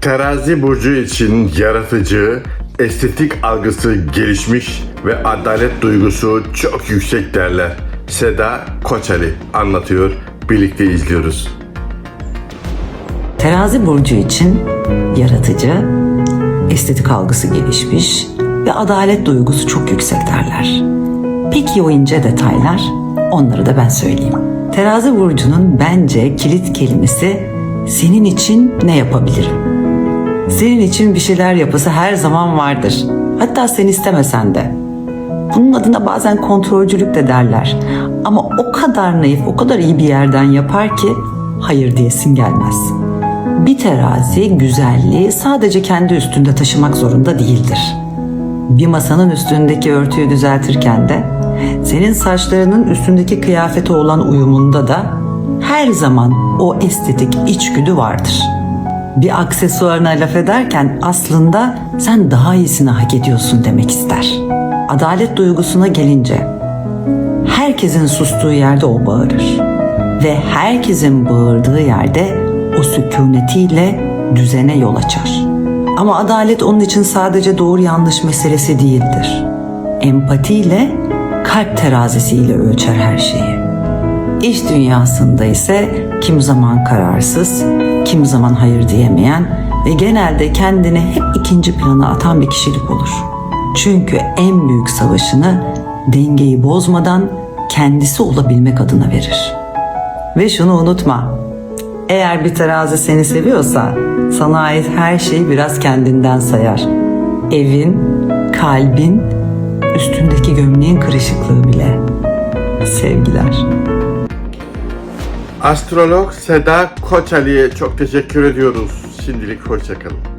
Terazi burcu için yaratıcı, estetik algısı gelişmiş ve adalet duygusu çok yüksek derler. Seda Koçali anlatıyor. Birlikte izliyoruz. Terazi burcu için yaratıcı, estetik algısı gelişmiş ve adalet duygusu çok yüksek derler. Peki o ince detaylar? Onları da ben söyleyeyim. Terazi burcunun bence kilit kelimesi senin için ne yapabilirim? Senin için bir şeyler yapısı her zaman vardır. Hatta sen istemesen de. Bunun adına bazen kontrolcülük de derler. Ama o kadar naif, o kadar iyi bir yerden yapar ki hayır diyesin gelmez. Bir terazi güzelliği sadece kendi üstünde taşımak zorunda değildir. Bir masanın üstündeki örtüyü düzeltirken de senin saçlarının üstündeki kıyafete olan uyumunda da her zaman o estetik içgüdü vardır. Bir aksesuarına laf ederken aslında sen daha iyisini hak ediyorsun demek ister. Adalet duygusuna gelince herkesin sustuğu yerde o bağırır. Ve herkesin bağırdığı yerde o sükunetiyle düzene yol açar. Ama adalet onun için sadece doğru yanlış meselesi değildir. Empatiyle, kalp terazisiyle ölçer her şeyi. İş dünyasında ise kim zaman kararsız, kim zaman hayır diyemeyen ve genelde kendini hep ikinci plana atan bir kişilik olur. Çünkü en büyük savaşını dengeyi bozmadan kendisi olabilmek adına verir. Ve şunu unutma. Eğer bir terazi seni seviyorsa sana ait her şeyi biraz kendinden sayar. Evin, kalbin, üstündeki gömleğin kırışıklığı bile. Sevgiler. Astrolog Seda Koçali'ye çok teşekkür ediyoruz. Şimdilik hoşçakalın.